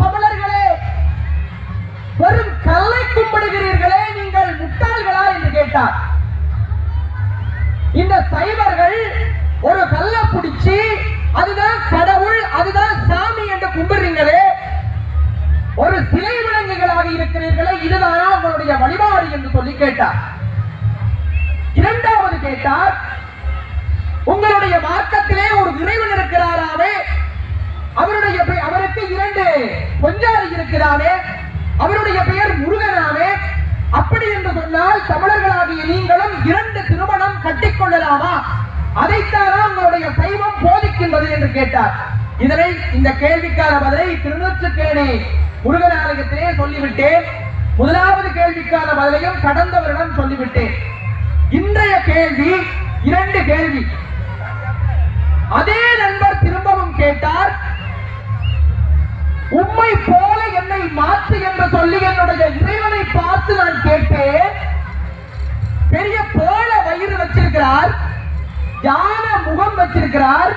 தமிழர்களே வெறும் கல்லை கும்பிடுகிறீர்களே நீங்கள் முட்டாள்களா என்று கேட்டார். இந்த சைவர்கள் ஒரு கல்லை பிடிச்சி அதுதான் கடவுள் அதுதான் சாமி என்று கும்பிடுறீங்களே ஒரு சிலை விலங்குகளாக இருக்கிறீர்களே இதுதானா உங்களுடைய வழிபாடு என்று சொல்லி கேட்டார். இரண்டாவது கேட்டார் உங்களுடைய மார்க்கத்திலே ஒரு இறைவன் இருக்கிறாராவே அவருடைய அவருக்கு இரண்டு பொஞ்சாதி இருக்கிறாரே அவருடைய பெயர் முருகனாமே அப்படி என்று சொன்னால் தமிழர்களாகிய நீங்களும் இரண்டு திருமணம் கட்டிக்கொள்ளலாமா அதைத்தானா உங்களுடைய சைவம் போதிக்கின்றது என்று கேட்டார். இதனை இந்த கேள்விக்கான பதிலை திருநூற்றுக்கேணி முருகன் ஆலயத்திலே சொல்லிவிட்டேன். முதலாவது கேள்விக்கான பதிலையும் கடந்த வருடம் சொல்லிவிட்டேன். இன்றைய கேள்வி இரண்டு கேள்வி. அதே நண்பர் திரும்பவும் கேட்டார் உம்மை போல என்னை மாற்று என்று சொல்லி என்னுடைய இறைவனை பார்த்து நான் கேட்டேன் பெரிய போல வயிறு வச்சிருக்கிறார் யான முகம் வச்சிருக்கிறார்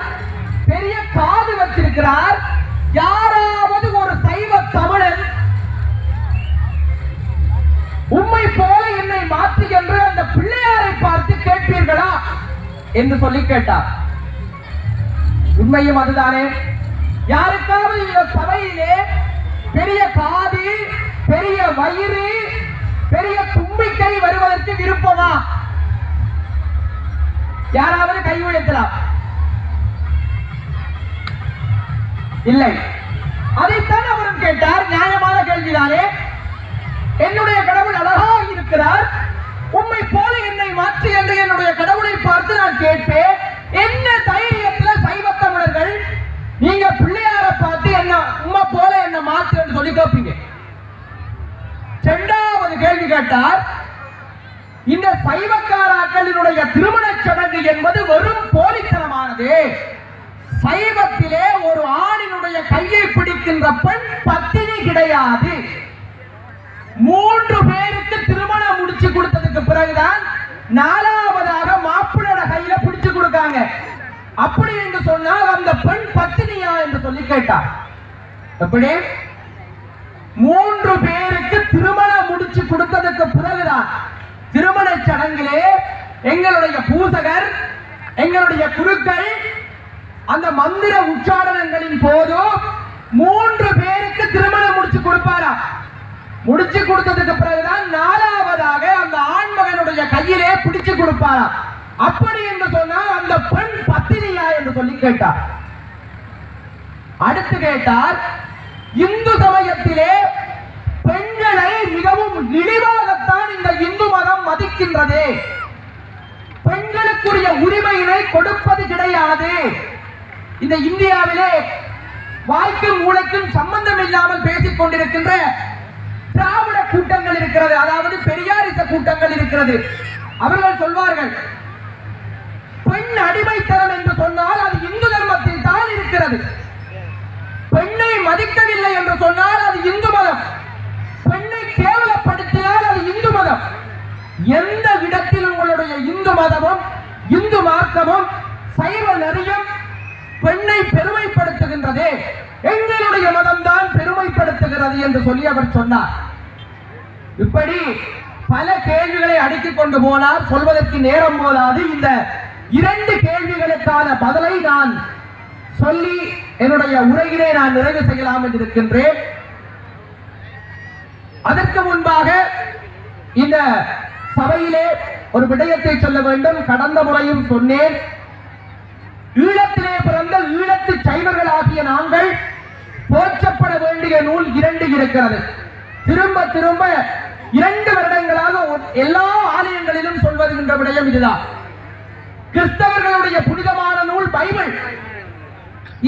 பெரிய காது வச்சிருக்கிறார் யாராவது ஒரு சைவ தமிழன் உம்மை போல என்னை மாற்று என்று அந்த பிள்ளையாரை பார்த்து கேட்பீர்களா? என்று சொல்லி கேட்டார். உண்மையும் அதுதானே. யாருக்காவது இந்த சபையிலே பெரிய காதி பெரிய வயிறு பெரிய தும்பிக்கை வருவதற்கு விருப்பமா? யாராவது கை உயர்த்தலாம்? இல்லை. அதைத்தான் அவரும் கேட்டார். நியாயமான கேள்விதானே? என்னுடைய கடவுள் அழகாக இருக்கிறார். உம்மை போல என்னை மாற்றி என்று என்னுடைய கடவுளை பார்த்து நான் கேட்பேன். என்ன தைரியம் நீங்க பிள்ளையார பார்த்து என்ன உம்மை போல என்ன மாத்து என்று சொல்லி கேட்பீங்க இரண்டாவது கேள்வி கேட்டார் இந்த சைவக்காராக்களினுடைய திருமணச் சடங்கு என்பது வெறும் போலித்தனமானது. சைவத்திலே ஒரு ஆணினுடைய கையை பிடிக்கின்ற பெண் பத்தினி கிடையாது. மூன்று பேருக்கு திருமணம் முடிச்சு கொடுத்ததுக்கு பிறகுதான் நாலாவதாக மாப்பிளோட கையில பிடிச்சு கொடுக்காங்க. அப்படி என்று சொன்னால் அந்த பெண் பத்தினியா என்று சொல்லி கேட்டார். எப்படி மூன்று பேருக்கு திருமணம் முடிச்சு கொடுத்ததுக்கு பிறகுதான் திருமண சடங்கிலே எங்களுடைய பூசகர் எங்களுடைய குருக்கள் அந்த மந்திர உச்சாரணங்களின் போது மூன்று பேருக்கு திருமணம் முடிச்சு கொடுப்பாரா? முடிச்சு கொடுத்ததுக்கு பிறகுதான் நாலாவதாக அந்த ஆண்மகனுடைய கையிலே பிடிச்சு கொடுப்பாரா? அப்படி என்று சொன்னால் அந்த பெண் பத்தினியா என்று சொல்லி கேட்டார். அடுத்து கேட்டார் இந்து சமயத்திலே பெண்களை மிகவும் இழிவாகத்தான் இந்த இந்து மதம் மதிக்கின்றது. பெண்களுக்குரிய உரிமையினை கொடுப்பது கிடையாது. இந்த இந்தியாவிலே வாய்க்கும் மூளைக்கும் சம்பந்தம் இல்லாமல் பேசிக் கொண்டிருக்கின்ற திராவிட கூட்டங்கள் இருக்கிறது அதாவது பெரியாரிச கூட்டங்கள் இருக்கிறது. அவர்கள் சொல்வார்கள் பெண் அடிமைத்தனம் என்று சொன்னால் அது இந்து தர்மத்தில் தான் இருக்கிறது. பெண்ணை மதிக்கவில்லை என்று சொன்னால் அது இந்து மதம். பெண்ணை கேவலப்படுத்தினால் அது இந்து மதம். எந்த இடத்தில் உங்களுடைய இந்து மதமும் இந்து மார்க்கமும் சைவ நெறியும் பெண்ணை பெருமைப்படுத்துகின்றது? எங்களுடைய மதம்தான் பெருமைப்படுத்துகிறது என்று சொல்லி அவர் சொன்னார். இப்படி பல கேள்விகளை அடுக்கிக் கொண்டு போனார். சொல்வதற்கு நேரம் போதாது. இந்த இரண்டு கேள்விகளுக்கான பதிலை நான் சொல்லி என்னுடைய உரையினை நான் நிறைவு செய்யலாம் என்று இருக்கின்றேன் அதற்கு முன்பாக இந்த சபையிலே ஒரு விடயத்தை சொல்ல வேண்டும். கடந்த முறையும் சொன்னேன். ஈழத்திலே பிறந்த ஈழத்து சைவர்களாகிய நாங்கள் போற்றப்பட வேண்டிய நூல் இரண்டு இருக்கிறது. திரும்ப திரும்ப இரண்டு வருடங்களாக எல்லா ஆலயங்களிலும் சொல்வதுகின்ற விடயம் இதுதான். கிறிஸ்தவர்களுடைய புனிதமான நூல் பைபிள்.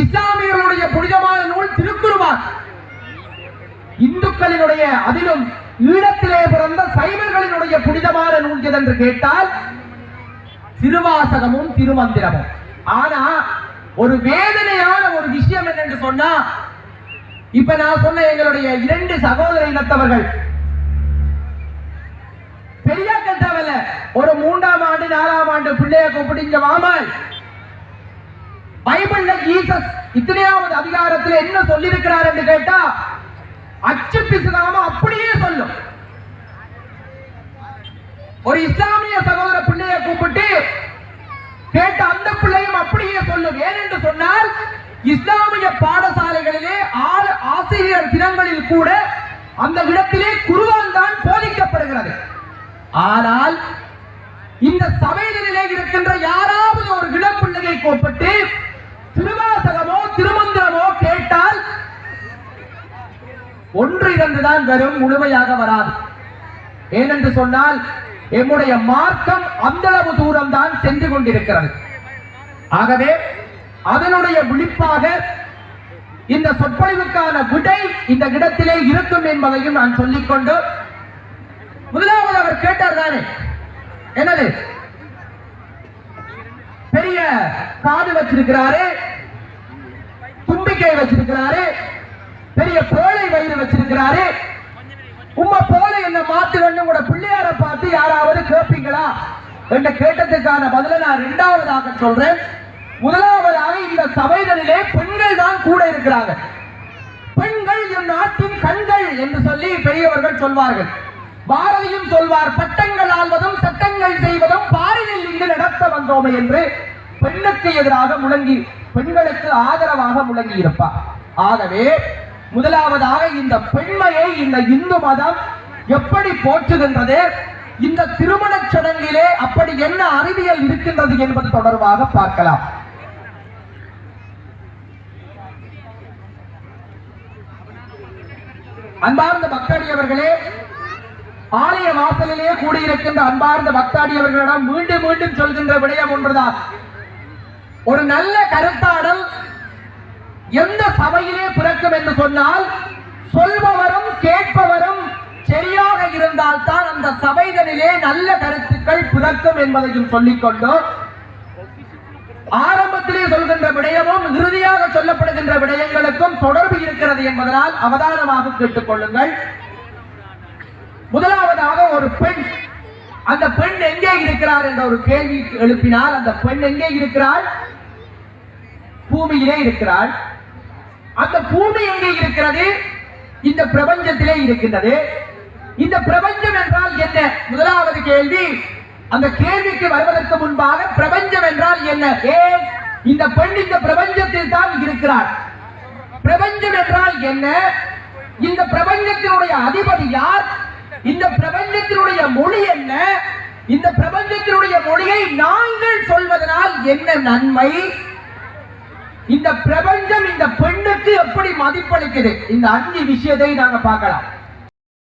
இஸ்லாமியர்களுடைய புனிதமான நூல் திருக்குர்ஆன் இந்துக்களினுடைய அதிலும் ஈழத்திலே பிறந்த சைவர்களினுடைய புனிதமான நூல் எதென்று கேட்டால் திருவாசகமும் திருமந்திரமும். ஆனா ஒரு வேதனையான ஒரு விஷயம் என்னென்று சொன்னா இப்ப நான் சொன்ன எங்களுடைய இரண்டு சகோதர இனத்தவர்கள். பெரியாக்கள் தேவையில்ல ஒரு மூன்றாம் ஆண்டு நாலாம் ஆண்டு பிள்ளைய கூப்பிடுங்க வாமல். பைபிள்ல ஜீசஸ் இத்தனையாவது அதிகாரத்தில் என்ன சொல்லியிருக்கிறார் என்று கேட்டா அச்சு பிசுதாம அப்படியே சொல்லும். ஒரு இஸ்லாமிய சகோதர பிள்ளைய கூப்பிட்டு கேட்ட அந்த பிள்ளையும் அப்படியே சொல்லும். ஏனென்று சொன்னால் இஸ்லாமிய பாடசாலைகளிலே ஆறு ஆசிரியர் தினங்களில் கூட அந்த இடத்திலே குருவான் தான் போதிக்கப்படுகிறது. ஆனால் இந்த சபையிலே இருக்கின்ற யாராவது ஒரு இளப்பிள்ளையை கோப்பட்டு திருவாசகமோ திருமந்திரமோ கேட்டால் ஒன்று இரண்டு தான் வரும் முழுமையாக வராது. ஏனென்று சொன்னால் எம்முடைய மார்க்கம் அந்த அளவு தூரம் தான் சென்று கொண்டிருக்கிறது. ஆகவே அதனுடைய விழிப்பாக இந்த சொற்பொழிவுக்கான விடை இந்த இடத்திலே இருக்கும் என்பதையும் நான் சொல்லிக்கொண்டு முதலாவது அவர் கேட்டார் தானே? என்னது? பெரிய காது வச்சிருக்கிறாரு தும்பிக்கை வச்சிருக்கிறாரு பெரிய போலை வயிறு வச்சிருக்கிறாரு. உம்ம போல என்ன மாத்துறன்னு கூட பிள்ளையார பார்த்து யாராவது கேட்பீங்களா என்று கேட்டதுக்கான பதில நான் இரண்டாவதாக சொல்றேன். முதலாவதாக இந்த சபைகளிலே பெண்கள் தான் கூட இருக்கிறாங்க. பெண்கள் என் நாட்டின் கண்கள் என்று சொல்லி பெரியவர்கள் சொல்வார்கள். பாரதியும் சொல்வார் பட்டங்கள் ஆள்வதும் சட்டங்கள் செய்வதும் பாரினில் இங்கு நடத்த வந்தோமே என்று பெண்ணுக்கு எதிராக முழங்கி பெண்களுக்கு ஆதரவாக முழங்கி இருப்பார் ஆகவே முதலாவதாக இந்த பெண்மையை இந்த இந்து மதம் எப்படி போற்றுகின்றது இந்த திருமணச் சடங்கிலே அப்படி என்ன அறிவியல் இருக்கின்றது என்பது தொடர்பாக பார்க்கலாம். அன்பார்ந்த பக்தாடியவர்களே ஆலய வாசலிலே கூடியிருக்கின்ற அன்பார்ந்த பக்தாடியவர்களிடம் மீண்டும் மீண்டும் சொல்கின்ற விடயம் ஒன்றுதான். ஒரு நல்ல கருத்தாடல் எந்த சபையிலே பிறக்கும் என்று சொன்னால் சொல்பவரும் கேட்பவரும் சரியாக இருந்தால் தான் அந்த சபைகளிலே நல்ல கருத்துக்கள் பிறக்கும் என்பதையும் சொல்லிக்கொண்டு ஆரம்பத்திலே சொல்கின்ற விடயமும் இறுதியாக சொல்லப்படுகின்ற விடயங்களுக்கும் தொடர்பு இருக்கிறது என்பதனால் அவதானமாக கேட்டுக் கொள்ளுங்கள் முதலாவதாக ஒரு பெண். அந்த பெண் எங்கே இருக்கிறார் என்ற ஒரு கேள்வி எழுப்பினால் அந்த பெண் எங்கே இருக்கிறாள்? பூமியிலே இருக்கிறாள். அந்த பூமி எங்கே இருக்கிறது? இந்த பிரபஞ்சத்திலே இருக்கின்றது. இந்த பிரபஞ்சம் என்றால் என்ன? முதலாவது கேள்வி. அந்த கேள்விக்கு வருவதற்கு முன்பாக பிரபஞ்சம் என்றால் என்ன? ஏன்? இந்த பெண் இந்த பிரபஞ்சத்தில் தான் இருக்கிறார் பிரபஞ்சம் என்றால் என்ன? இந்த பிரபஞ்சத்தினுடைய அதிபதி யார்? இந்த பிரபஞ்சத்தினுடைய மொழி என்ன? இந்த பிரபஞ்சத்தினுடைய மொழியை நாங்கள் சொல்வதனால் என்ன நன்மை? இந்த பிரபஞ்சம் இந்த பெண்ணுக்கு எப்படி மதிப்பளிக்குது? இந்த அஞ்சு விஷயத்தை நாங்க பார்க்கலாம்.